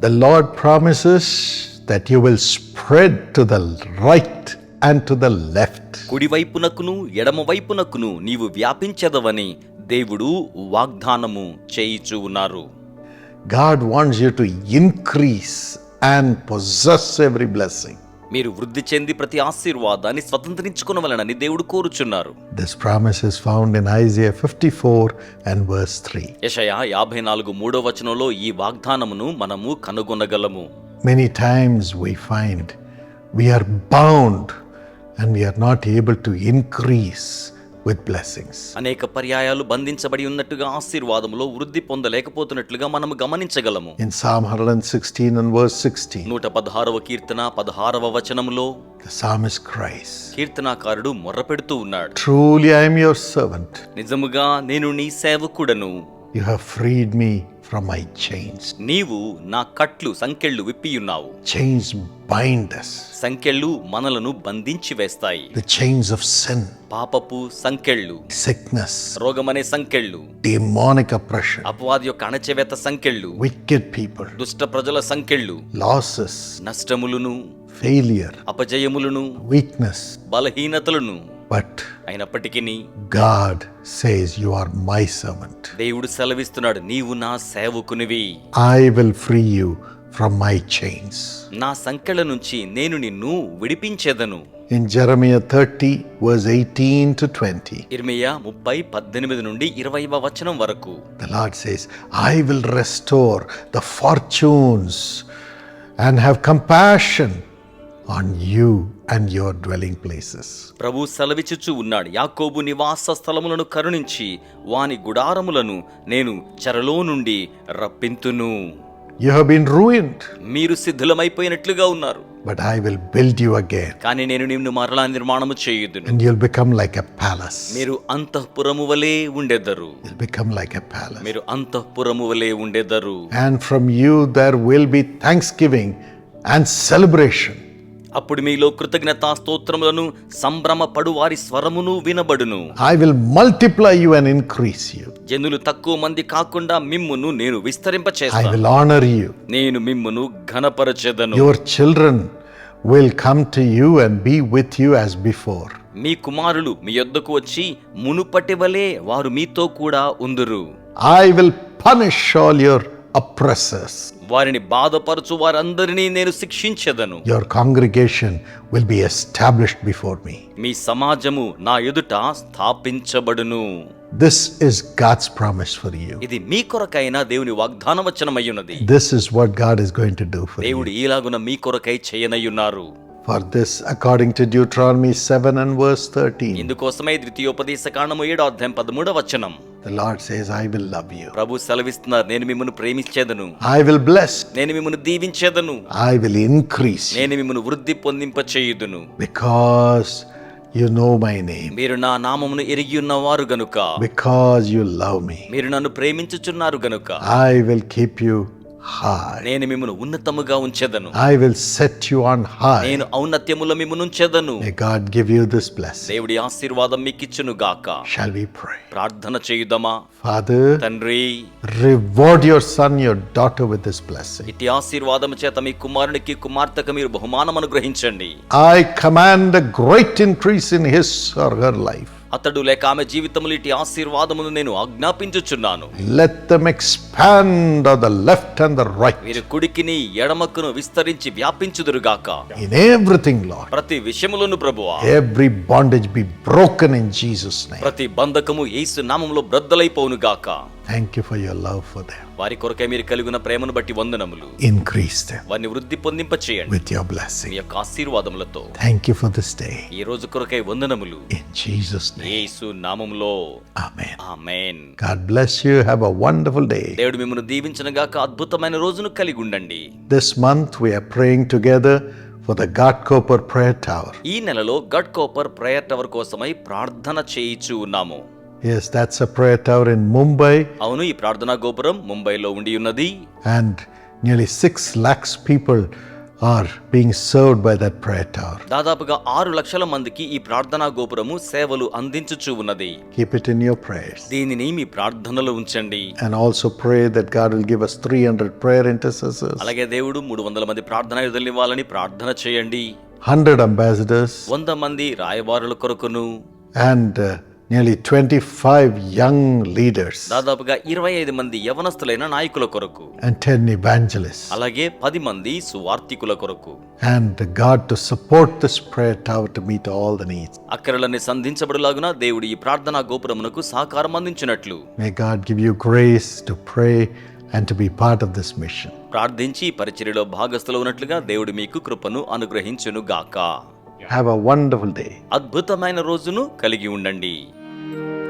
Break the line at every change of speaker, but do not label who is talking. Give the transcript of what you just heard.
The Lord promises that you will spread to the right and to the left
కుడి వైపునకును ఎడమ వైపునకును నీవు వ్యాపించదవని దేవుడు వాగ్దానము చేయిచు ఉన్నారు.
God wants you to increase and possess every blessing
మీరు వృద్ధి చెంది ప్రతి ఆశీర్వాదాన్ని స్వతంత్రించుకున్న వలనని దేవుడు కోరుచున్నారు.
This promise is found in Isaiah 54 and verse 3
యెషయా 54 మూడో వచనంలో ఈ వాగ్దానమును మనము కనుగొనగలము.
Many times we find we are bound and we are not able to increase with blessings.
అనేక పర్యాయాలు బంధించబడి ఉన్నట్టుగా ఆశీర్వాదములో వృద్ధి పొందలేకపోతున్నట్లుగా మనము గమనించగలము
In Psalm 116 and verse 16,
నూట పదహారవ కీర్తన పదహారవ వచనములో
the psalmist cries,
కీర్తనాకారుడు మొర్రపెడుతూ ఉన్నాడు
Truly I am your servant.
నిజముగా నేను నీ సేవకుడను
You have freed me from my chains.
నీవు నా కట్లు సంకెళ్ళు విప్పియున్నావు
Chains bind us,
సంకెళ్ళు మనలను బంధించి వేస్తాయి
the chains of sin,
పాపపు సంకెళ్ళు
sickness,
రోగమనే సంకెళ్ళు
demonic oppression,
అపవాది యొక్క అణచివేత సంకెళ్ళు
wicked people,
దుష్ట ప్రజల సంకెళ్ళు
losses,
నష్టములను
failure,
అపజయములను
weakness.
బలహీనతలను
But
అయినప్పటికీ
God says, You are my servant.
దేవుడు సెలవిస్తున్నాడు నీవు నా సేవకునివి
I will free you from my chains.
నా సంకెళ్ళ నుంచి నేను నిన్ను విడిపించేదను
In Jeremiah 30, verse 18 to 20,
ఇర్మియా ముప్పై పద్దెనిమిది నుండి ఇరవైవ వచనం వరకు
the Lord says, I will restore the fortunes and have compassion on you and your dwelling places.
ప్రభు సెలవిచ్చుచూ ఉన్నాడు యాకోబు నివాస స్థలములను కరుణించి వాని గుడారములను నేను చెరలో నుండి రప్పింతును
You have been ruined,
మీరు సిద్ధులమైపోయినట్లుగా ఉన్నారు
but I will build you again,
కానీ నేను నిన్ను మరలా నిర్మాణము చేయుదును
and you'll become like a palace.
మీరు అంతఃపురము వలె ఉండెదరు
You'll become like a palace.
మీరు అంతఃపురము వలె ఉండెదరు
And from you there will be thanksgiving and celebration.
అప్పుడు మీలో కృతజ్ఞత స్తోత్రములను సంభ్రమపడు వారి స్వరమును వినబడును.
I will multiply you and increase you
జనులు తక్కువ మంది కాకుండా మిమ్మును నేను
విస్తరింప
చేస్తాను
ఐ విల్ ఆనర్ యు
నేను మిమ్మును ఘనపరచెదను.
Your children will come to you and be with you as before
మీ కుమారులు మీ యొద్దకు వచ్చి మునుపటి వలే వారు మీతో కూడా ఉందురు.
I will punish all your oppressors
వారిని బాధపరచు వారందరినీ నేను శిక్షించదను.
Your congregation will be established before మీ
మీ సమాజము నా ఎదుట స్థాపించబడును.
This is God's promise for you
ఇది మీ కొరకైనా దేవుని వాగ్దానం వచనమయ్యున్నది
this is what God is going to do for
దేవుడు ఇలాగున మీ కొరకై చేయనయ్యున్నారు
For this, according to Deuteronomy 7 and verse 13,
ఇందుకోసమే ద్వితీయోపదేశ కాండము ఏడో అధ్యాయం పదమూడవ వచనం
the Lord says, I will love you.
ప్రభు సెలవిస్తున్నారు నేను మిమ్మల్ని ప్రేమించేదను
I will bless.
నేను మిమ్మల్ని దీవించేదను
I will increase you
నేను మిమ్మల్ని వృద్ధి పొందింప చేయుదును
because you know my name,
మీరు నా నామమును ఎరిగి ఉన్నవారు గనుక
because you love me.
మీరు నన్ను ప్రేమించుచున్నారు గనుక
I will keep you high
నేను మిమ్మల్ని ఉన్నతముగా ఉంచెదను.
I will set you on high
నేను ఔన్నత్యముల మిమ్మల్ని ఉంచెదను.
May God give you this bless
దేవుడి ఆశీర్వాదం మీకు ఇచ్చును గాక.
షల్ వి ప్రే
ప్రార్థన చేయుదమా?
ఫాదర్
తండ్రి
reward your son your daughter with this bless
ఇతి ఆశీర్వాదము చేత మీ కుమారునికి కుమార్తెకు మీరు బహుమానం అనుగ్రహించండి.
I command the great increase in his or her life
అతడు లేక ఆమె జీవితములు ఇట్టి ఆశీర్వాదమును నేను ఆజ్ఞాపించుచున్నాను.
Them expand on the left and the right.
మీరు కుడికిని ఎడమకును విస్తరించి వ్యాపించుదురుగాక.
In everything, Lord.
ప్రతి విషయములను ప్రభువా.
Every bondage be broken in Jesus' name.
ప్రతి బంధకము యేసు నామములో బ్రద్దలైపోవును గాక
Thank you for your love for them.
వారి కొరకై మీరు కలిగిన ప్రేమను బట్టి వందనములు
Increase them
వారిని వృద్ధి పొందింప చేయండి
with your
మీ
blessing.
యొక్క ఆశీర్వాదములతో
Thank you for this day.
ఈ రోజు కొరకై వందనములు
In Jesus' name.
యేసు నామములో
Amen.
Amen
God bless you. Have a wonderful day.
దేవుడు మిమ్మల్ని దీవించిన గాక అద్భుతమైన రోజును కలిగి ఉండండి
This month we are praying together for the God Koper Prayer Tower.
ఈ నెలలో గడ్ కోపర్ ప్రేయర్ టవర్ కోసమై ప్రార్థన చేయిచు ఉన్నాము
Yes, that's a prayer tower in Mumbai,
అవును ఈ ప్రార్థనా గోపురం ముంబైలో ఉండి ఉన్నది
and nearly 6 lakhs people are being served by that prayer tower.
దాదాపుగా ఆరు లక్షల మందికి ఈ ప్రార్థనా గోపురము సేవలు అందించుచూ ఉన్నది
Keep it in your prayers.
దీనిని మీ ప్రార్థనలో ఉంచండి
And also pray that God will give us 300 prayer intercessors,
అలాగే దేవుడు మూడు వందల మంది ప్రార్థన ఇవ్వాలని ప్రార్థన చేయండి
100 ambassadors,
వంద మంది రాయబారుల కొరకును
and uh, nearly 25 young leaders,
దాదాపుగా ఇరవై ఐదు మంది యవనస్తులైన నాయకుల కొరకు
and 10 evangelists.
అలాగే పది మంది సువార్తికుల కొరకు
And God to support this prayer tower to meet all the needs.
అక్కరలన్నీ సంధించబడులాగున దేవుడు ఈ ప్రార్థనా గోపురమునకు సహకారం అందించినట్లు
May God give you grace to pray and to be part of this mission.
ప్రార్థించి పరిచర్యలో భాగస్థులు ఉన్నట్లుగా దేవుడు మీకు కృపను అనుగ్రహించును గాక
Have a wonderful day.
అద్భుతమైన రోజును కలిగి ఉండండి Thank you.